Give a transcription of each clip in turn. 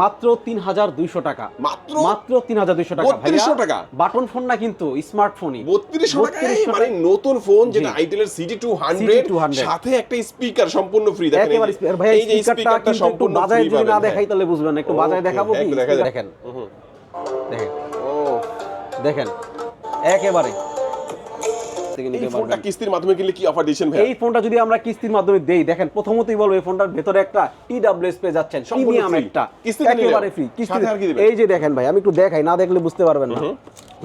মাত্র তিন হাজার দুইশো টাকা। মাত্র মাত্র তিন হাজার দুইশো টাকা 3200 টাকা? বাটন ফোন না কিন্তু স্মার্টফোনই। বত্রিশশো টাকায় মানে নতুন ফোন যেটা জি। আইটেলের সিটি টু হান্ড্রেড CT200 সাথে একটা স্পিকার সম্পূর্ণ ফ্রি দেখেন speaker। এই যে স্পিকারটা সম্পূর্ণ free যদি না দেখাই তাহলে বুঝবেন না একটু Okay, দেখাবো কি। দেখেন। দেখেন। ও। দেখেন। একেবারে। থেকে এই নিতে ফোনটা পারবেন কিস্তির মাধ্যমে কিনলে কি অফার দিচ্ছেন ভাই এই ফোনটা যদি আমরা কিস্তির মাধ্যমে দেই দেখেন প্রথমতই বলব এই ফোনটার ভেতরে একটা টিডব্লিউএস পেয়ে যাচ্ছেন প্রিমিয়াম একটা কিস্তিতে নিলে? একেবারে ফ্রি কিস্তি সাথে আর কি দিবেন? এই যে দেখেন ভাই আমি একটু দেখাই না দেখলে বুঝতে পারবেন না।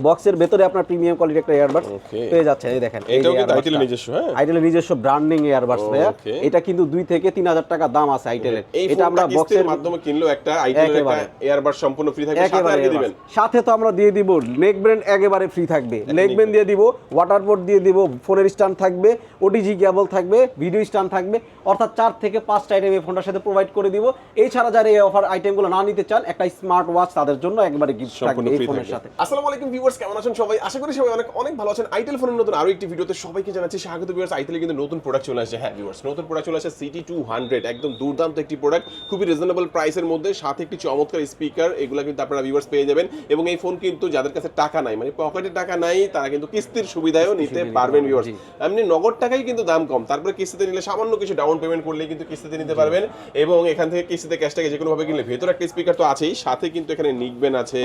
বক্সের ভেতরে আপনার প্রিমিয়াম কোয়ালিটি একটা ইয়ারবাডস পেয়ে যাচ্ছে এই দেখেন এটাও কিন্তু আইটেলের নিজস্ব, হ্যাঁ? আইটেলের নিজস্ব ব্র্যান্ডিং ইয়ারবাডস ভাইয়া। এটা কিন্তু দুই থেকে তিন হাজার টাকা দাম আছে আইটেলের এটা আমরা বক্সের মাধ্যমে কিনলেও একটা আইটেলের একটা। এয়ারবাড সম্পূর্ণ ফ্রি থাকবে সাথে আর দিবেন। সাথে তো আমরা দিয়ে দিব নেক ব্যান্ড একেবারে ফ্রি থাকবে। নেক ব্যান্ড দিয়ে দিব ওয়াটার বোর্ড দিয়ে দিব ফোনের স্ট্যান্ড থাকবে ওটিজি কেবল থাকবে ভিডিও স্ট্যান্ড থাকবে। অর্থাৎ চার থেকে পাঁচটা আইটেম এই ফোনটার সাথে প্রোভাইড করে দিব। এছাড়া যারা এই অফার আইটেমগুলো না নিতে চান একটা স্মার্ট ওয়াচ তাদের জন্য একবারে গিফট থাকবে এই ফোনের সাথে। আসসালামু আলাইকুম ভিউয়ার্স কেমন আছেন সবাই? আশা করি সবাই অনেক অনেক ভালো আছেন। আইটেল ফোনের নতুন আরও একটি ভিডিওতে সবাইকে জানাচ্ছি স্বাগত ভিউয়ার্স আইটেলে কিন্তু নতুন প্রোডাক্ট চলে আসছে। হ্যাঁ ভিউয়ার্স নতুন প্রোডাক্ট চলে আসছে সিটি টু হান্ড্রেড একদম দুর্দান্ত একটি প্রোডাক্ট খুবই রিজনেবল প্রাইসের মধ্যে সাথে একটি চমৎকার স্পিকার এগুলো কিন্তু আপনারা ভিউয়ার্স পেয়ে যাবেন। এবং এই ফোন কিন্তু যাদের কাছে টাকা নাই মানে পকেটে টাকা নাই তারা কিন্তু কিস্তির সুবিধাও নিতে পারবেন ভিউয়ার্স এমনি নগদ টাকাই কিন্তু দাম কম। তারপরে কিস্তিতে নিলে সামান্য কিছু ডাউন পেমেন্ট করলে কিন্তু কিস্তিতে নিতে পারবেন। এবং এখান থেকে কিস্তিতে ক্যাশ টাকা যে কোনো ভাবে কিনলে ভেতরে একটা স্পিকার তো আছেই সাথে কিন্তু এখানে নিকবেন আছে।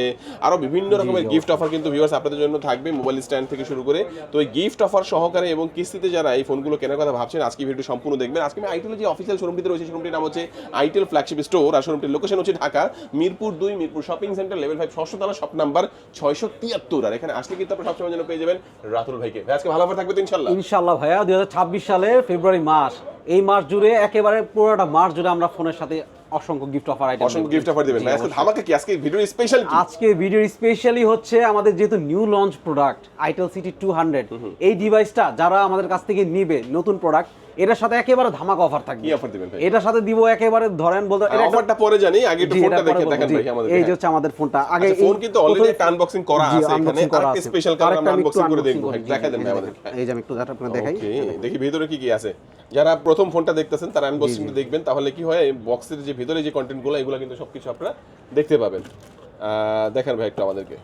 আরও বিভিন্ন রকমের গিফট অফার কিন্তু ভিউয়ার্স আপনাদের জন্য থাকবে মোবাইল স্ট্যান্ড থেকে শুরু করে। তো এই গিফট অফার সহকারে এবং কিস্তিতে যারা এই ফোনগুলো কেনার কথা ভাবছেন, আজকে ভিডিও সম্পূর্ণ দেখবেন। আজকে আমি আইটেল যে অফিসিয়াল শোরুমটিতে রয়েছে শোরুমটির নাম হচ্ছে আইটেল ফ্ল্যাগশিপ স্টোর আর শোরুমটির লোকেশন হচ্ছে ঢাকা, মিরপুর দুই, Mirpur shopping centre level five ষষ্ঠ তলা শপ নাম্বার ছয়শো তিয়াত্তর। আর এখানে আসলে কিন্তু আপনারা সবসময় জন্য পেয়ে যাবেন রাতুল ভাইকে। ভাই, আজকে ভালো অফার থাকবে ইনশাল্লাহ ইনশাল্লাহ ভাইয়া, দুই সালের ফেব্রুয়ারি মাস। এই মাস জুড়ে একেবারে পুরোটা মাস জুড়ে আমরা ফোনের সাথে অসংখ্য গিফট অফার আইটেম অসংখ্য গিফট অফার দিবেন আজকে ধামাকা কি আজকে ভিডিও স্পেশাল কি আজকে ভিডিও স্পেশালি হচ্ছে আমাদের যেহেতু new launch product itel CT two hundred এই ডিভাইসটা যারা আমাদের কাছ থেকে নিবে নতুন প্রোডাক্ট এটার সাথে একেবারে ধামাকা অফার থাকবে। কি offer দিবেন ভাই? এটার সাথে দিব একেবারে ধরেন বলতে এটা অফারটা পরে জানি আগে একটু ফোনটা দেখে দেখেন ভাই আমাদের এই যে হচ্ছে আমাদের ফোনটা। আগে ফোন কিন্তু অলরেডি একটা আনবক্সিং করা আছে এখানে। আরেকটা স্পেশাল কালার আমরা আনবক্সিং করে দেখব। দেখা দেন ভাই আমাদের। এই যে আমি একটু যাতে আপনাকে দেখাই। দেখি ভিতরে কি কি আছে। যারা প্রথম ফোনটা দেখতেছেন তারা আনবক্সিংটা দেখবেন। তাহলে কি হয় বক্সের যে ভিতরে যে কন্টেন্টগুলো এগুলো কিন্তু সবকিছু আপনারা দেখতে পাবেন। দেখেন ভাই একটু আমাদেরকে।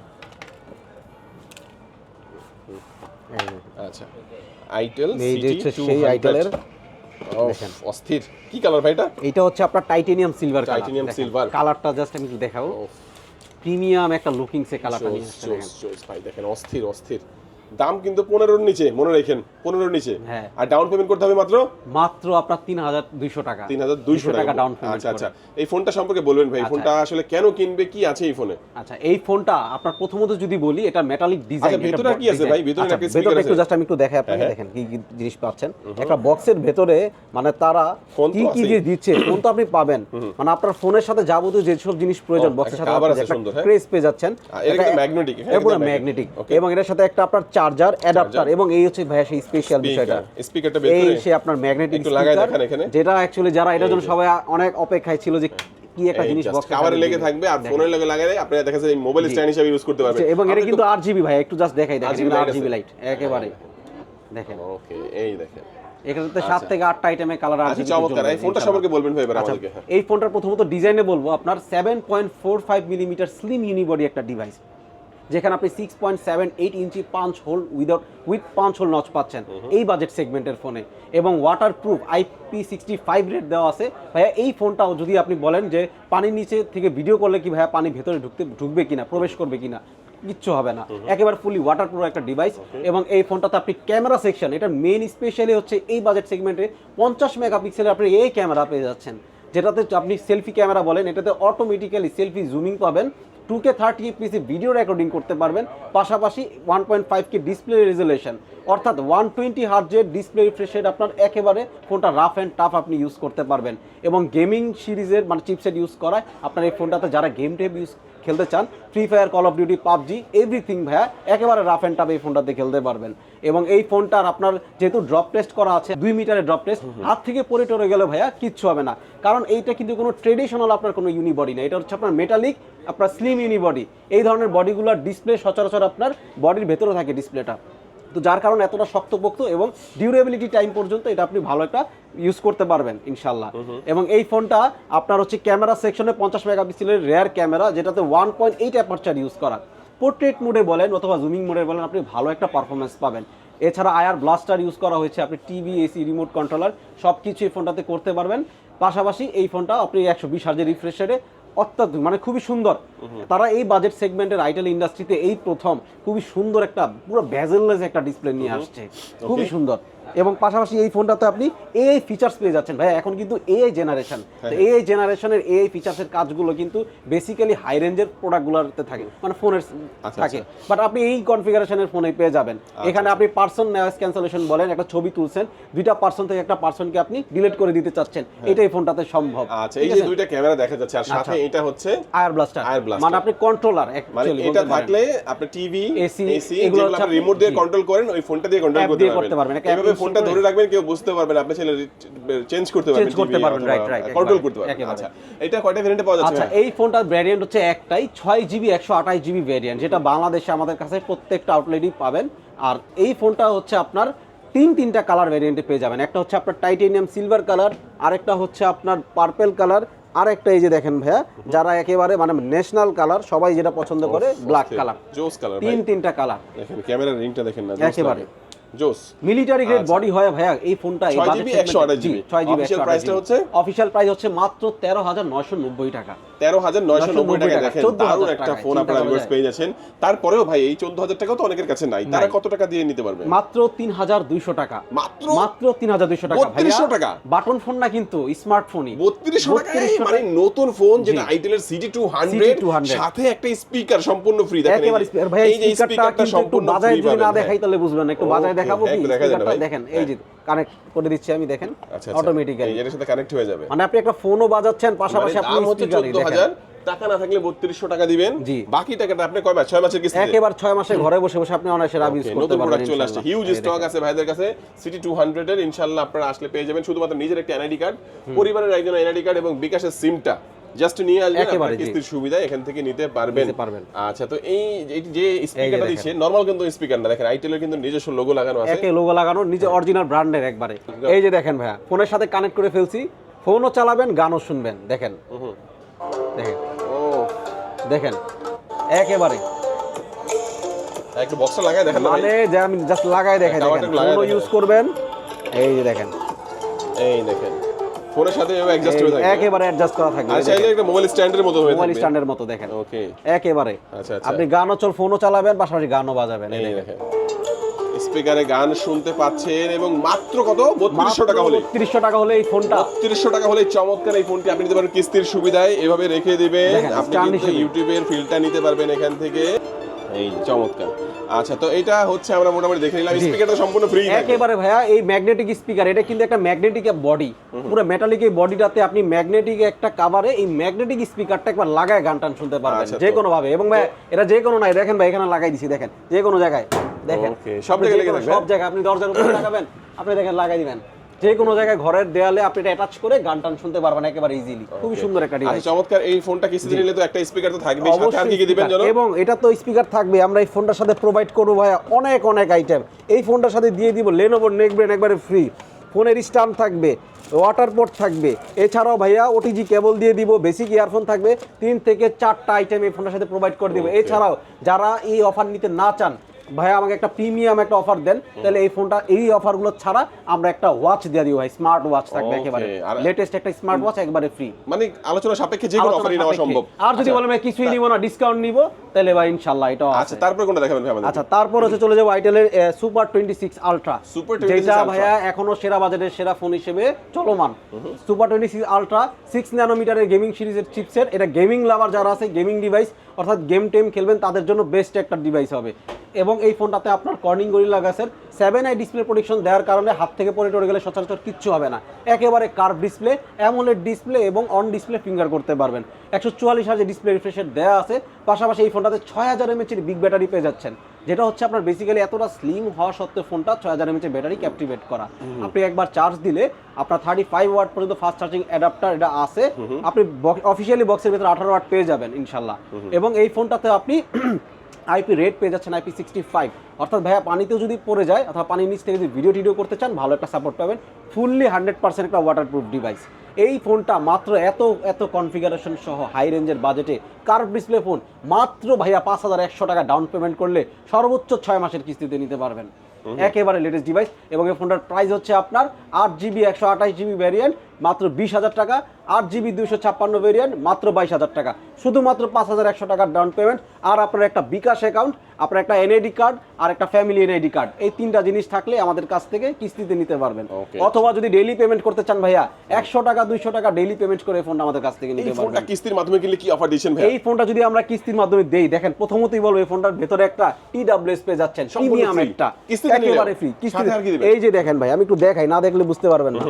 আচ্ছা। আইটেল এই যে হচ্ছে সেই আইটেলের অস্থির। কি কালার ভাই এটা? হচ্ছে আপনার টাইটেনিয়াম সিলভার টাইটেনিয়াম সিলভার কালারটা জাস্ট আমি দেখাবো। প্রিমিয়াম একটা লুকিং সে কালারটা নিয়ে ভাই দেখেন অস্থির অস্থির। দাম কিন্তু পনেরোর নিচে মনে রাখেন পনেরোর নিচে। হ্যাঁ। আর ডাউন পেমেন্ট করতে হবে মাত্র? মাত্র আপনার তিন হাজার দুইশো টাকা। তিন হাজার দুইশো টাকা। ডাউন আচ্ছা আচ্ছা। এই ফোনটা সম্পর্কে বলবেন ভাই আচ্ছা। ফোনটা আসলে কেন কিনবে কি আছে এই ফোনে? আচ্ছা এই ফোনটা আপনার প্রথমত যদি বলি এটা মেটালিক ডিজাইন আচ্ছা, ভেতরে কি আছে ভাই? ভেতরে একটা ভেতরে একটু জাস্ট আমি একটু দেখাই আপনাকে হ্যাঁ, দেখেন কি কি জিনিস পাচ্ছেন। একটা বক্সের ভেতরে মানে তারা ফোন কি কি। যে দিচ্ছে ফোন তো আপনি পাবেন। মানে আপনার ফোনের সাথে যাবতীয় যেসব জিনিস প্রয়োজন বক্সের সাথে হ্যাঁ? ক্রেস পেয়ে যাচ্ছেন এটা হ্যাঁ, এটা ম্যাগনেটিক এবং এটার সাথে একটা আপনার চার্জার অ্যাডাপ্টার এবং এই হচ্ছে ভাইয়া সেই স্পেশাল বিষয়টা। স্পিকারটা এই সে আপনার ম্যাগনেটিক লাগাই দেখান এখানে। যেটা অ্যাকচুয়ালি যারা এটার জন্য সবাই অনেক অপেক্ষায় ছিল যে কি একটা জিনিস বক্স কাভারে লেগে থাকবে আর ফোনের লগে লাগালে আপনি দেখা যাচ্ছে মোবাইল স্ট্যান্ড হিসেবে ইউজ করতে পারবেন আচ্ছা, এবং এটা কিন্তু আর জিবি ভাই একটু জাস্ট দেখাই দেখেন RGB আর light জিবি আছে। লাইট একেবারে। দেখেন। ওকে এই দেখেন। এখানে সাত থেকে আটটা আইটেমে কালার আর আচ্ছা চমৎকার। এই ফোনটা সম্পর্কে বলবেন ভাই এবার আচ্ছা আমাদেরকে। এই ফোনটার প্রথমত ডিজাইনে বলব আপনার seven point four five millimetre slim unibody একটা ডিভাইস যেখানে আপনি six point seven eight inch পাঁচ হোল উইদাউট উইথ পাঁচ হোল নচ পাচ্ছেন। এই বাজেট সেগমেন্টের ফোনে এবং waterproof IP sixty five rate দেওয়া আছে। ভাইয়া এই ফোনটাও যদি আপনি বলেন যে পানির নিচে থেকে ভিডিও করলে কি ভাইয়া পানি ভেতরে ঢুকতে ঢুকবে কিনা প্রবেশ করবে কিনা কিচ্ছু হবে না। একেবারে ফুলি ওয়াটার প্রুফ একটা ডিভাইস এবং এই ফোনটাতে আপনি ক্যামেরা সেকশন এটা মেইন স্পেশালি হচ্ছে এই বাজেট সেগমেন্টে পঞ্চাশ মেগাপিক্সেলের আপনি এই ক্যামেরা পেয়ে যাচ্ছেন। যেটাতে আপনি সেলফি ক্যামেরা বলেন এটাতে অটোমেটিক্যালি সেলফি জুমিং পাবেন। Two K thirty pc video recording করতে পারবেন, পাশাপাশি one point five K display resolution অর্থাৎ ওয়ান টোয়েন্টি হার্জের ডিসপ্লে রিফ্রেশের আপনার একেবারে ফোনটা রাফ অ্যান্ড টাফ আপনি ইউজ করতে পারবেন। এবং গেমিং সিরিজের মানে চিপসেট ইউজ করায় আপনার এই ফোনটাতে যারা গেম টেপ ইউজ খেলতে চান Free Fire Call of Duty PUBG everything ভাইয়া একেবারে রাফ অ্যান্ড টাফ এই ফোনটাতে খেলতে পারবেন। এবং এই ফোনটার আপনার যেহেতু ড্রপ টেস্ট করা আছে দুই মিটারের ড্রপ টেস্ট হাত থেকে পরে টরে গেলে ভাইয়া কিচ্ছু হবে না। কারণ এইটা কিন্তু কোনো ট্রেডিশনাল আপনার কোনো ইউনিবডি না এটা হচ্ছে আপনার মেটালিক আপনার স্লিম ইউনিবডি এই ধরনের বডিগুলোর ডিসপ্লে সচরাচর আপনার বডির ভেতরে থাকে ডিসপ্লেটা তো যার কারণে এতটা শক্তপোক্ত এবং ডিউরেবিলিটি টাইম পর্যন্ত এটা আপনি ভালো একটা ইউজ করতে পারবেন ইনশাল্লাহ এবং এই ফোনটা আপনার হচ্ছে ক্যামেরা সেকশনে পঞ্চাশ মেগাপিক্সেলের রেয়ার ক্যামেরা যেটাতে one point eight aperture use করা। পোর্ট্রেট মোডে বলেন অথবা জুমিং মোডে বলেন আপনি ভালো একটা পারফরমেন্স পাবেন। এছাড়া আয়ার ব্লাস্টার ইউজ করা হয়েছে আপনি টিভি এসি রিমোট কন্ট্রোলার সব কিছু এই ফোনটাতে করতে পারবেন। পাশাপাশি এই ফোনটা আপনি একশো বিশ হাজার রিফ্রেশ রেটে অত্যাধুনিক মানে খুবই সুন্দর। তারা এই বাজেট সেগমেন্টের আইটেল ইন্ডাস্ট্রিতে এই প্রথম খুবই সুন্দর একটা পুরো ভ্যাজেললেস একটা ডিসপ্লে নিয়ে আসছে। খুবই সুন্দর। এবং পাশাপাশি এই ফোনটাতে আপনি এআই ফিচার্স পেয়ে যাচ্ছেন। ভাই এখন কিন্তু এআই জেনারেশন এআই জেনারেশনের এআই ফিচার্সের কাজগুলো কিন্তু বেসিক্যালি হাই রেঞ্জের প্রোডাক্টগুলোতে থাকে। মানে ফোনের আচ্ছা, থাকে। বাট আপনি এই কনফিগারেশনের ফোনে পেয়ে যাবেন। এখানে আপনি পার্সন নয়েজ ক্যান্সেলেশন বলেন একটা ছবি তুলছেন দুইটা পার্সন থেকে একটা পার্সনকে আপনি ডিলিট করে দিতে চাচ্ছেন। এটাই ফোনটাতে সম্ভব। আচ্ছা এই যে দুইটা ক্যামেরা দেখা যাচ্ছে আর সাথে এটা হচ্ছে আয়ার ব্লাস্টার Air blaster। মানে আপনি কন্ট্রোলার মানে এটা থাকলে আপনি টিভি এসি এগুলো আপনি রিমোট দিয়ে কন্ট্রোল করেন ওই ফোনটা দিয়ে কন্ট্রোল করতে পারবেন। ফোনটা ধরে রাখবেন কেউ বুঝতে আপনি চেঞ্জ করতে পারবেন Change করতে পারবেন, right, right, কন্ট্রোল করতে পারবেন। আচ্ছা এটা কয়টা ভেরিয়েন্টে পাওয়া যাচ্ছে? আচ্ছা এই ফোনটার ভ্যারিয়েন্ট হচ্ছে একটাই ভ্যারিয়েন্ট যেটা বাংলাদেশে আমাদের কাছে প্রত্যেকটা আউটলেটই পাবেন। আর এই ফোনটা হচ্ছে আপনার তিন তিনটা কালার ভ্যারিয়েন্টে পেয়ে যাবেন। একটা হচ্ছে আপনার টাইটেনিয়াম সিলভার কালার আরেকটা হচ্ছে আপনার পার্পেল কালার আর একটা এই যে দেখেন ভাইয়া যারা একেবারে মানে ন্যাশনাল কালার সবাই যেটা পছন্দ করে ব্ল্যাক কালার জোস কালার তিন তিনটা কালার দেখেন ক্যামেরার রিংটা দেখেন না একেবারে। জোস। মিলিটারি গ্রেড বডি হয় ভাইয়া এই ফোনটা 6 GB 128 GB Official price টা হচ্ছে? অফিশিয়াল প্রাইস হচ্ছে মাত্র তেরো হাজার নয়শো নব্বই টাকা। তেরো হাজার নয়শো নব্বই টাকা দেখেন দারুণ একটা ফোন আপনারা ভিউয়ার্স পেয়ে যাচ্ছেন। তারপরেও ভাই এই চোদ্দ হাজার টাকা তো অনেকের কাছে নাই। তারা কত টাকা দিয়ে নিতে পারবে? মাত্র তিন হাজার দুইশো টাকা। মাত্র মাত্র তিন হাজার দুইশো টাকা 3200 টাকা? বাটন ফোন না কিন্তু স্মার্টফোনই। বত্রিশশো টাকায় মানে নতুন ফোন যেটা আইটেলের সিটি টু হান্ড্রেড CT200 সাথে একটা স্পিকার সম্পূর্ণ ফ্রি দেখেন এই যে- স্পিকারটা সম্পূর্ণ বাজায় যদি না দেখাই। তাহলে বুঝবেন। একটু বাজায় Okay, দেখাবো কি। দেখেন এই যে কানেক্ট করে দিচ্ছি আমি দেখেন অটোমেটিক্যালি এর সাথে কানেক্ট হয়ে যাবে। মানে আপনি একটা ফোনও বাজাচ্ছেন পাশাপাশি মানে আপনি স্পিকারই হাজার টাকা না থাকলে বত্রিশশো টাকা দিবেন। বাকি টাকাটা আপনি কয় মাস ছয় মাসের কিস্তি একেবারে ছয় মাসে ঘরে বসে বসে আপনি অনায়াসে রাব ইউজ করতে পারবেন চলে আসছে। হিউজ স্টক আছে ভাইদের কাছে সিটি টু হান্ড্রেড এর ইনশাল্লাহ আপনারা আসলে পেয়ে যাবেন। শুধুমাত্র নিজের একটা এনআইডি কার্ড পরিবারের একজন এনআইডি কার্ড এবং বিকাশের সিমটা জাস্ট নিয়ে আসবেন আপনার কিস্তির সুবিধা এখান থেকে নিতে পারবেন। পারবেন। আচ্ছা তো এই যে স্পিকারটা দিচ্ছে নরমাল কিন্তু স্পিকার না। দেখেন আইটেলের কিন্তু নিজস্ব লোগো লাগানো আছে। একে লোগো লাগানো নিজে অরিজিনাল ব্র্যান্ডের একবারে। এই যে দেখেন ভাইয়া ফোনের সাথে কানেক্ট করে ফেলছি। ফোনও চালাবেন গানও শুনবেন দেখেন। দেখেন। ও। দেখেন একেবারে। একটু বক্সটা লাগায় দেখেন মানে যে আমি জাস্ট লাগাই দেখেন। Cover দেখেন ফোনও। ইউজ করবেন এই যে দেখেন। এই দেখেন। ফোনের সাথে অ্যাডজাস্ট হয়ে থাকে? একেবারে অ্যাডজাস্ট করা থাকবে। আর চাইলে একটা মোবাইল স্ট্যান্ডের মতো হয়ে মোবাইল স্ট্যান্ডের মতো দেখেন। ওকে একেবারে। আচ্ছা আচ্ছা। আপনি গানও চল ফোনও চালাবেন পাশাপাশি গানও বাজাবেন এই দেখেন। স্পিকারে গান শুনতে পাচ্ছেন এবং মাত্র কত? বত্রিশশো টাকা হলে তিরিশশো টাকা হলে এই ফোনটা। বত্রিশশো টাকা হলে চমৎকার এই ফোনটি। আপনি নিতে পারেন কিস্তির সুবিধায়। এভাবে রেখে দিবেন। আপনি কিন্তু ইউটিউবের ফিল্ডটা নিতে পারবেন এখান থেকে। এই চমৎকার। আচ্ছা তো এটা হচ্ছে আমরা মোটামুটি দেখে নিলাম। স্পিকারটা সম্পূর্ণ ফ্রি একেবারে ভাইয়া এই ম্যাগনেটিক স্পিকার এটা কিন্তু একটা ম্যাগনেটিক বডি পুরো মেটালিক এই বডিটাতে আপনি ম্যাগনেটিক একটা কাভারে এই ম্যাগনেটিক স্পিকারটা একবার লাগায় গান টান শুনতে পারবেন আচ্ছা, যে কোনো ভাবে। এবং ভাই এটা যে কোনো নাই দেখেন ভাই এখানে লাগাই দিছি দেখেন যে কোনো জায়গায়। দেখেন। সব জায়গায়? সব জায়গায় আপনি দরজার উপরে লাগাবেন আপনি দেখেন লাগাই দিবেন। যে কোনো জায়গায় ঘরের দেয়ালে আপনি এটা অ্যাটাচ করে গান টান শুনতে পারবেন একেবারে ইজিলি খুবই সুন্দর একটা আচ্ছা ডিভাইস চমৎকার। এই ফোনটা কিস্তিতে নিলে তো একটা স্পিকার তো থাকবে সাথে আর কি কি দিবেন জানো এবং এটা তো স্পিকার থাকবে আমরা এই ফোনটার সাথে প্রোভাইড করব ভাই অনেক অনেক আইটেম এই ফোনটার সাথে দিয়ে দিব লেনোভোর নেকব্রেন একবারে ফ্রি ফোনের স্ট্যান্ড থাকবে ওয়াটার পোর্ট থাকবে। এছাড়াও ভাইয়া ওটিজি কেবল দিয়ে দিব বেসিক ইয়ারফোন থাকবে। তিন থেকে চারটা আইটেম এই ফোনটার সাথে প্রোভাইড করে দিব। এছাড়াও যারা এই অফার নিতে না চান ভাইয়া আমাকে একটা প্রিমিয়াম একটা অফার দেন। তাহলে এই ফোনটা এই অফারগুলো ছাড়া আমরা একটা ওয়াচ দিয়ে দিব ভাই স্মার্ট ওয়াচ থাকবে একেবারে। লেটেস্ট একটা স্মার্ট ওয়াচ একবারে ফ্রি মানে আলোচনা সাপেক্ষে যে কোনো অফারই নেওয়া সম্ভব। আর যদি আচ্ছা, বলেন ভাই কিছুই নিব না ডিসকাউন্ট নিব তাহলে ভাই ইনশাল্লাহ এটা আচ্ছা তারপরে কোনটা দেখাবেন ভাই আমাদের? আচ্ছা তারপর হচ্ছে চলে যাব আইটেলের super twenty six ultra Super 26 যেটা। ভাইয়া এখনও সেরা বাজারের সেরা ফোন হিসেবে চলমান। Super twenty six ultra six ন্যানোমিটারের gaming সিরিজের চিপসেট এটা গেমিং লাভার যারা আছে গেমিং ডিভাইস অর্থাৎ গেম টেম খেলবেন, তাদের জন্য বেস্ট একটা ডিভাইস হবে। এবং এই ফোনটাতে আপনার কর্নিং গরিলা গাছের সেভেন আই ডিসপ্লে প্রোটেকশন দেওয়ার কারণে হাত থেকে পরে টরে গেলে সচরাচর কিচ্ছু হবে না। একেবারে কার্ভ ডিসপ্লে অ্যামোলেড ডিসপ্লে এবং অন ডিসপ্লে ফিঙ্গার করতে পারবেন। একশো চুয়াল্লিশ হাজার ডিসপ্লে রিফ্রেশের দেওয়া আছে। পাশাপাশি এই ফোনটাতে ছয় হাজার এমএচের বিগ ব্যাটারি পেয়ে যাচ্ছেন। যেটা হচ্ছে আপনার বেসিক্যালি এতটা স্লিম হওয়া সত্ত্বেও ফোনটা ছয় হাজার এমএচের ব্যাটারি ক্যাপটিভেট করা। আপনি একবার চার্জ দিলে আপনার থার্টি ফাইভ ওয়াট পর্যন্ত ফাস্ট চার্জিং অ্যাডাপ্টার এটা আছে। আপনি অফিসিয়ালি বক্সের ভিতরে আঠারো ওয়াট পেয়ে যাবেন ইনশাল্লাহ। এবং এই ফোনটাতে আপনি আইপি রেড পেয়ে যাচ্ছেন আইপি সিক্সটি ফাইভ। অর্থাৎ ভাইয়া পানিতেও যদি পড়ে যায় অথবা পানির নিচ থেকে যদি ভিডিও টিডিও করতে চান ভালো একটা সাপোর্ট পাবেন। ফুললি হান্ড্রেড পার্সেন্ট একটা ওয়াটারপ্রুফ ডিভাইস এই ফোনটা মাত্র এত এত কনফিগারেশন সহ হাই রেঞ্জের বাজেটে কার্ভ ডিসপ্লে ফোন মাত্র ভাইয়া পাঁচ হাজার একশো টাকা ডাউন পেমেন্ট করলে সর্বোচ্চ ছয় মাসের কিস্তিতে নিতে পারবেন। একেবারে লেটেস্ট ডিভাইস এবং এই ফোনটার প্রাইস হচ্ছে আপনার আট জিবি একশো আঠাশ জিবি ভ্যারিয়েন্ট মাত্র বিশ হাজার টাকা আট জিবি দুইশো ছাপ্পান্ন ভেরিয়েন্ট মাত্র বাইশ হাজার টাকা। শুধুমাত্র পাঁচ হাজার একশো টাকার ডাউন পেমেন্ট আর আপনার একটা বিকাশ অ্যাকাউন্ট আপনার একটা এনআইডি কার্ড আর একটা ফ্যামিলি এনআইডি কার্ড এই তিনটা জিনিস থাকলে আমাদের কাছ থেকে কিস্তিতে নিতে পারবেন। অথবা যদি ডেইলি পেমেন্ট করতে চান ভাইয়া একশো টাকা দুইশো টাকা ডেইলি পেমেন্ট করে ফোনটা আমাদের কাছ থেকে নিতে পারবেন। কিস্তির মাধ্যমে কিনলে কি অফার দিচ্ছেন ভাই এই ফোনটা যদি আমরা কিস্তির মাধ্যমে দেই দেখেন প্রথমতই বলব এই ফোনটার ভেতরে একটা টি ডাব্লিউএস পেয়ে যাচ্ছেন প্রিমিয়াম একটা একেবারে ফ্রি কিস্তি? এই যে দেখেন ভাই আমি একটু দেখাই না দেখলে বুঝতে পারবেন না।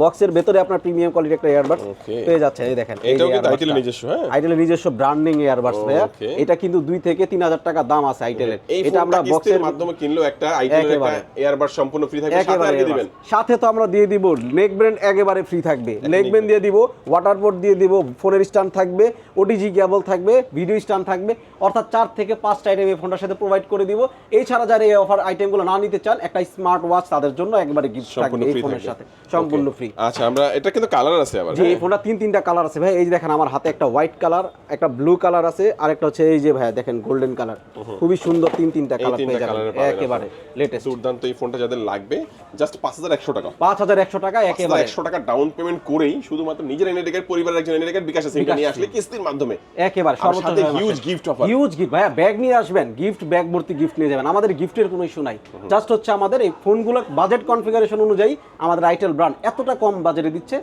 বক্সের ভেতরে আপনার প্রিমিয়াম কোয়ালিটি একটা Okay. পেয়ে যাচ্ছে এই দেখেন এটাও কিন্তু আইটেলের নিজস্ব, হ্যাঁ? আইটেলের নিজস্ব ব্র্যান্ডিং এয়ারবাডস ভাইয়া। এটা কিন্তু দুই থেকে তিন হাজার টাকা দাম আছে আইটেলের এটা আমরা বক্সের মাধ্যমে কিনলেও একটা আইটেলের একটা একেবারে। সম্পূর্ণ ফ্রি থাকবে সাথে আর দিবেন? সাথে তো আমরা দিয়ে দিব নেক ব্যান্ড একেবারে ফ্রি থাকবে। নেক ব্যান্ড দিয়ে দিব ওয়াটার বোর্ড দিয়ে দিব ফোনের স্ট্যান্ড থাকবে ওটিজি কেবল থাকবে ভিডিও স্ট্যান্ড থাকবে। অর্থাৎ চার থেকে পাঁচটা আইটেম এই ফোনটার সাথে প্রোভাইড করে দিব। এছাড়া যারা এই অফার আইটেমগুলো না নিতে চান একটা স্মার্ট ওয়াচ তাদের জন্য একবারে গিফট থাকবে এই ফোনের সাথে। সম্পূর্ণ Okay. ফ্রি আচ্ছা আমরা এটা কিন্তু কালার আছে আবার এই হ্যাঁ? ফোনটা তিন তিনটা কালার আছে। ভাই এই যে দেখেন আমার হাতে একটা হোয়াইট কালার একটা ব্লু কালার আছে আর একটা হচ্ছে এই যে ভাই দেখেন গোল্ডেন কালার খুবই সুন্দর তিন তিনটা কালার পেয়ে যাবেন। একেবারে লেটেস্ট দুর্দান্ত এই ফোনটা যাদের লাগবে জাস্ট পাঁচ হাজার একশো টাকা। পাঁচ হাজার একশো টাকা একেবারে। একশো টাকা ডাউন পেমেন্ট করেই শুধুমাত্র নিজের এনএডিকের পরিবারের একজন এনএডিকের বিকাশ সিমটা নিয়ে আসলে কিস্তির মাধ্যমে। একেবারে সর্বোচ্চ huge gift offer huge gift ভাইয়া ব্যাগ নিয়ে আসবেন গিফট ব্যাগ ভর্তি গিফট নিয়ে যাবেন। আমাদের গিফটের কোনো ইস্যু নাই। জাস্ট হচ্ছে আমাদের এই ফোনগুলো বাজেট কনফিগারেশন অনুযায়ী আমাদের আইটেল ব্র্যান্ড এতটা কম বাজেটে দিচ্ছে?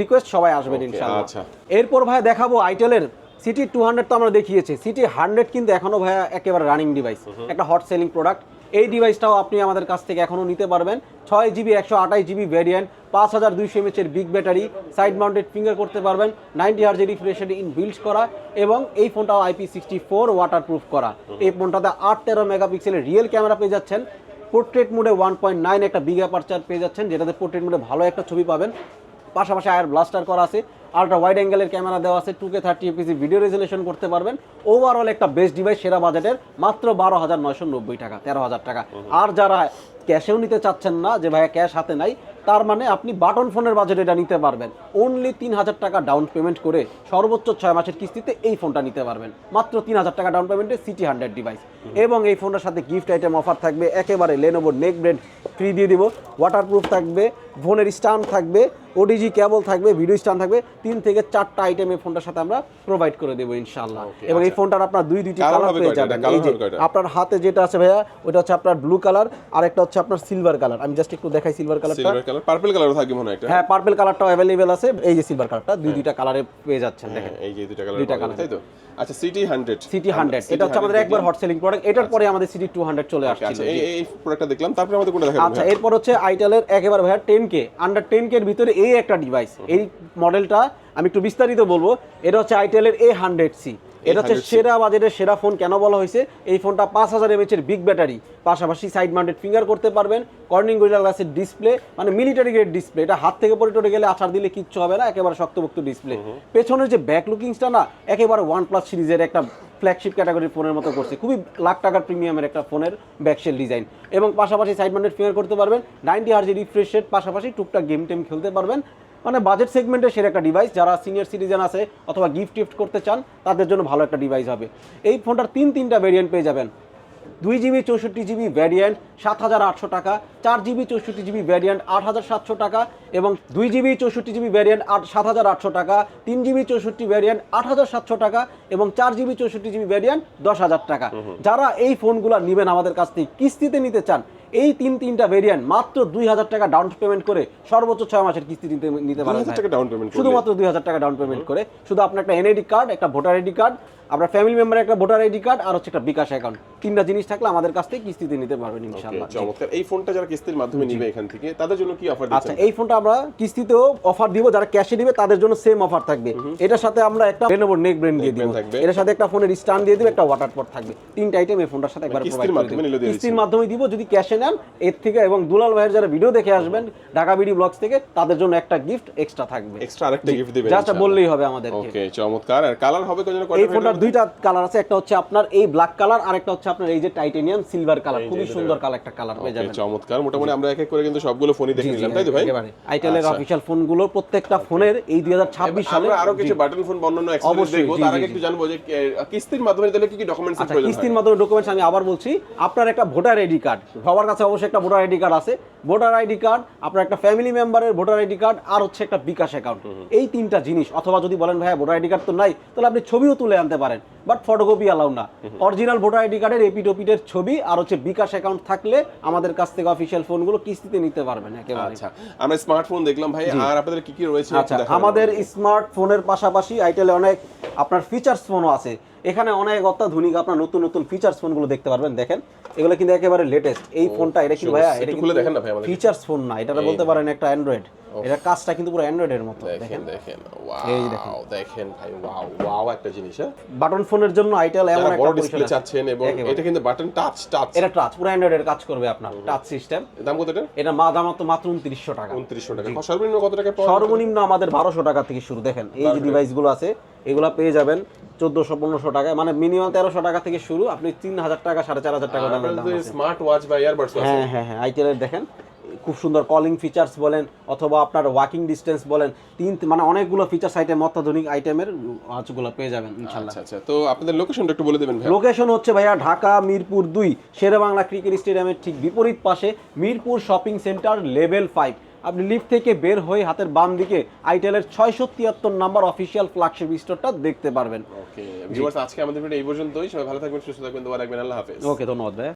রিকোয়েস্ট সবাই আসবেন ইনশাআল্লাহ। আচ্ছা। এরপর ভাই দেখাবো আইটেলের সিটি টু হান্ড্রেড তো আমরা দেখিয়েছি। সিটি হান্ড্রেড কিন্তু এখনও ভাইয়া একেবারে রানিং ডিভাইস একটা হট সেলিং প্রোডাক্ট এই ডিভাইসটাও আপনি আমাদের কাছ থেকে এখনও নিতে পারবেন। ছয় জিবি একশো আঠাশ জিবি ভ্যারিয়েন্ট পাঁচ হাজার দুইশো এমএচের big battery side mounted finger করতে পারবেন নাইনটি হার্জের রিফ্রেশ ইন বিল্ড করা এবং এই ফোনটাও IP sixty four waterproof করা এই ফোনটাতে আট তেরো মেগাপিক্সেলের রিয়েল ক্যামেরা পেয়ে যাচ্ছেন। পোর্ট্রেট মোডে ওয়ান পয়েন্ট নাইন একটা বিঘা অ্যাপারচার পেয়ে যাচ্ছেন যেটাতে পোর্ট্রেট মোডে ভালো একটা ছবি পাবেন। পাশাপাশি আয়ার ব্লাস্টার করা আছে আলট্রা ওয়াইড অ্যাঙ্গেলের ক্যামেরা দেওয়া আছে two K thirty fps video resolution করতে পারবেন। ওভারঅল একটা বেস্ট ডিভাইস সেরা বাজেটের মাত্র বারো হাজার নয়শো নব্বই টাকা তেরো হাজার টাকা। আর যারা ক্যাশেও নিতে চাচ্ছেন না যে ভাইয়া ক্যাশ হাতে নাই তার মানে আপনি বাটন ফোনের বাজেট এটা নিতে পারবেন। অনলি তিন হাজার টাকা ডাউন পেমেন্ট করে সর্বোচ্চ ছয় মাসের কিস্তিতে এই ফোনটা নিতে পারবেন। মাত্র তিন হাজার টাকা ডাউন পেমেন্টে সিটি হান্ড্রেড ডিভাইস এবং এই ফোনটার সাথে গিফট আইটেম অফার থাকবে একেবারে লেনোভো নেক ব্রেড ফ্রি দিয়ে দিব। ওয়াটারপ্রুফ থাকবে ফোনের স্ট্যান্ড থাকবে ওডিজি কেবল থাকবে ভিডিও স্ট্যান্ড থাকবে তিন থেকে চারটা আইটেম এই ফোনটার সাথে আমরা প্রোভাইড করে দেবো ইনশাল্লাহ এবং এই আচ্ছা। ফোনটার আপনার দুই দুইটি কালার পেয়ে যাবেন। এই যে আপনার হাতে যেটা আছে ভাইয়া ওটা হচ্ছে আপনার ব্লু কালার আর একটা হচ্ছে আপনার সিলভার কালার আমি জাস্ট একটু দেখাই সিলভার কালারটা সিলভার কালার পার্পল কালারও থাকবে মনে হয় একটা। হ্যাঁ পার্পল কালারটাও অ্যাভেলেবেল আছে। এই যে সিলভার কালারটা দুই দুইটা কালারে পেয়ে যাচ্ছেন দেখেন। হ্যাঁ, এই যে দুইটা কালার দুইটা colour। তাই তো? আচ্ছা সিটি হান্ড্রেড সিটি হান্ড্রেড এটা হচ্ছে আমাদের একবার হট সেলিং প্রোডাক্ট এটার পরে আমাদের সিটি টু হান্ড্রেড চলে আসছিল। আচ্ছা এই প্রোডাক্টটা দেখলাম। তারপরে আমাদের কোনটা দেখাবেন আচ্ছা এরপর হচ্ছে আইটেলের একেবারে ভাইয়া ten K under ten K এর ভিতরে এই একটা ডিভাইস এই মডেলটা আমি একটু বিস্তারিত বলব। এটা হচ্ছে আইটেলের এ হান্ড্রেড সি এটা হচ্ছে সেরা বাজেটের সেরা ফোন কেন বলা হয়েছে? এই ফোনটা পাঁচ হাজার এমএচ এর বিগ ব্যাটারি পাশাপাশি সাইড মাউন্টেড ফিঙ্গার করতে পারবেন কর্নিং গরিলা গ্লাসের ডিসপ্লে মানে মিলিটারি গ্রেড ডিসপ্লে এটা হাত থেকে পরে টরে গেলে আছাড় দিলে কিচ্ছু হবে না একেবারে শক্তপোক্ত ডিসপ্লে পেছনের যে ব্যাক লুকিংসটা না একেবারে ওয়ান প্লাস সিরিজের একটা ফ্ল্যাগশিপ ক্যাটাগরির ফোনের মতো করছে। খুবই লাখ টাকার প্রিমিয়ামের একটা ফোনের ব্যাকশেল ডিজাইন এবং পাশাপাশি সাইড মাউন্টেড ফিঙ্গার করতে পারবেন নাইনটি হার্জি রিফ্রেশ রেট পাশাপাশি টুকটাক গেম টেম খেলতে পারবেন। মানে বাজেট সেগমেন্টে সেরা একটা ডিভাইস যারা সিনিয়র সিটিজেন আছে অথবা গিফট টিফট করতে চান, তাদের জন্য ভালো একটা ডিভাইস হবে। এই ফোনটার তিন তিনটা ভেরিয়েন্ট পেয়ে যাবেন। দুই জিবি চৌষট্টি জিবি ভ্যারিয়েন্ট সাত হাজার আটশো টাকা চার জিবি চৌষট্টি জিবি ভ্যারিয়েন্ট আট হাজার সাতশো টাকা এবং দুই জিবি চৌষট্টি জিবি ভ্যারিয়েন্ট আট সাত হাজার আটশো টাকা তিন জিবি চৌষট্টি ভ্যারিয়েন্ট আট হাজার সাতশো টাকা এবং চার জিবি চৌষট্টি জিবি ভ্যারিয়েন্ট দশ হাজার টাকা। যারা এই ফোনগুলো নেবেন আমাদের কাছ থেকে কিস্তিতে নিতে চান এই তিন তিনটা ভেরিয়েন্ট মাত্র দুই হাজার টাকা ডাউন পেমেন্ট করে সর্বোচ্চ ছয় মাসের কিস্তি নিতে নিতে পারেন 2000 টাকা down payment করলে? শুধুমাত্র দুই হাজার টাকা ডাউন পেমেন্ট করে। শুধু আপনার একটা এনআইডি কার্ড একটা ভোটার আইডি কার্ড আপনার ফ্যামিলি মেম্বারের একটা ভোটার আইডি কার্ড আর হচ্ছে একটা বিকাশ অ্যাকাউন্ট তিনটা জিনিস থাকলে আমাদের কাছ থেকে কিস্তিতে নিতে পারবেন ইনশাআল্লাহ। চমৎকার। এই ফোনটা যারা কিস্তির মাধ্যমে নিবে এখান থেকে তাদের জন্য কি অফার আচ্ছা এই ফোনটা আমরা কিস্তিতেও অফার দিব যারা ক্যাশে দিবে তাদের জন্য সেম অফার থাকবে। এটার সাথে আমরা একটা Lenovo নেক ব্রেন দিয়ে দিব। এটার সাথে একটা ফোনের স্ট্যান্ড দিয়ে দিব একটা ওয়াটার পট থাকবে। তিনটা আইটেম এই ফোনটার সাথে একবার কিস্তির provide করে মাধ্যমে দিব। কিস্তির মাধ্যমে দিব যদি ক্যাশে নেন এর থেকে এবং দুলাল ভাইয়ের যারা ভিডিও দেখে আসবেন ঢাকা বিডি ব্লগস থেকে তাদের জন্য একটা গিফট এক্সট্রা থাকবে। এক্সট্রা আরেকটা গিফট দিবেন জাস্ট বললেই হবে আমাদেরকে। ওকে চমৎকার। আর কালার হবে কোন এই ফোনটার দুইটা কালার আছে একটা হচ্ছে আপনার এই ব্ল্যাক কালার আর একটা হচ্ছে আপনার এই যে টাইটেনিয়াম সিলভার কালার খুবই সুন্দর কালার একটা কালার পেয়ে যাবেন। চমৎকার। মোটামুটি আমরা এক এক করে কিন্তু সবগুলো ফোনই দেখে নিলাম তাই তো ভাই? আইটেলের। অফিসিয়াল ফোনগুলোর প্রত্যেকটা ফোনের এই দুই হাজার ছাব্বিশ সালে আমরা আরও কিছু বাটন ফোন বর্ণনা এক্সপ্রেস অবশ্যই, তার আগে একটু জানব যে কিস্তির মাধ্যমে দিলে কি কি ডকুমেন্টস আচ্ছা প্রয়োজন কিস্তির মাধ্যমে ডকুমেন্টস আমি আবার বলছি আপনার একটা ভোটার আইডি কার্ড সবার কাছে অবশ্যই একটা ভোটার আইডি কার্ড আছে। ভোটার আইডি কার্ড আপনার একটা ফ্যামিলি মেম্বারের ভোটার আইডি কার্ড আর হচ্ছে একটা বিকাশ অ্যাকাউন্ট এই তিনটা জিনিস অথবা যদি বলেন ভাই ভোটার আইডি কার্ড তো নাই তাহলে আপনি ছবিও তুলে আনতে পারেন। বাট ফটোকপি অ্যালাউ না। অরিজিনাল ভোটার আইডি কার্ডের এপিটোপিটের ছবি আর হচ্ছে বিকাশ অ্যাকাউন্ট থাকলে আমাদের কাছ থেকে অফিসিয়াল ফোনগুলো কিস্তিতে নিতে পারবেন একেবারে। আচ্ছা আমরা স্মার্টফোন দেখলাম ভাই। আর আপনাদের কি কি রয়েছে? আচ্ছা আমাদের স্মার্টফোনের পাশাপাশি আইটেলে অনেক আপনার ফিচার্স ফোনও আছে। এখানে অনেক অত্যাধুনিক আপনার নতুন নতুন ফিচার্স ফোনগুলো দেখতে পারবেন দেখেন। এগুলো কিন্তু একেবারে লেটেস্ট এই ফোনটা এটা কি ভাইয়া এটা। ফিচার্স ফোন না এটা বলতে পারেন একটা অ্যান্ড্রয়েড এটা কাজটা কিন্তু পুরো অ্যান্ড্রয়েডের মতো দেখেন দেখেন। ওয়াও দেখেন। ভাই ওয়াও ওয়াও একটা জিনিস হ্যাঁ। বাটন ফোনের জন্য আইটেল এমন একটা বড় ডিসপ্লে চাচ্ছেন এবং এটা কিন্তু বাটন টাচ টাচ এটা টাচ পুরো অ্যান্ড্রয়েডের কাজ করবে আপনার টাচ সিস্টেম দাম কত এটা? এটা মা দাম তো মাত্র উনত্রিশশো টাকা। উনত্রিশশো টাকা। সর্বনিম্ন কত টাকা সর্বনিম্ন আমাদের বারোশো টাকা থেকে শুরু। দেখেন এই যে ডিভাইসগুলো আছে এগুলো পেয়ে যাবেন চোদ্দশো পনেরোশো টাকায়। মানে মিনিমাম তেরোশো টাকা থেকে শুরু। আপনি তিন হাজার টাকা সাড়ে চার হাজার টাকা। স্মার্ট ওয়াচ বা ইয়ারবাডস হ্যাঁ হ্যাঁ হ্যাঁ আইটেলের দেখেন। খুব সুন্দর কলিং ফিচার্স বলেন অথবা আপনার ওয়াকিং ডিস্টেন্স বলেন তিন মানে অনেকগুলো ফিচার্স আইটেম অত্যাধুনিক আইটেমের ওয়াচগুলো পেয়ে যাবেন ইনশাল্লাহ আচ্ছা আচ্ছা। তো আপনাদের লোকেশনটা একটু বলে দেবেন ভাই লোকেশন হচ্ছে ভাইয়া ঢাকা মিরপুর দুই শেরেবাংলা ক্রিকেট স্টেডিয়ামের ঠিক বিপরীত পাশে Mirpur shopping centre level five আপনি লিফট থেকে বের হয়ে হাতের বাম দিকে আইটেলের ছয়শো তিয়াত্তর নাম্বার অফিসিয়াল ফ্ল্যাগশিপ স্টোরটা দেখতে পারবেন। ওকে ভিউয়ার্স আজকে আমাদের ভিডিও এই পর্যন্তই। সবাই ভালো থাকবেন সুস্থ থাকবেন দোয়া রাখবেন আল্লাহ হাফেজ। ওকে ধন্যবাদ ভাইয়া।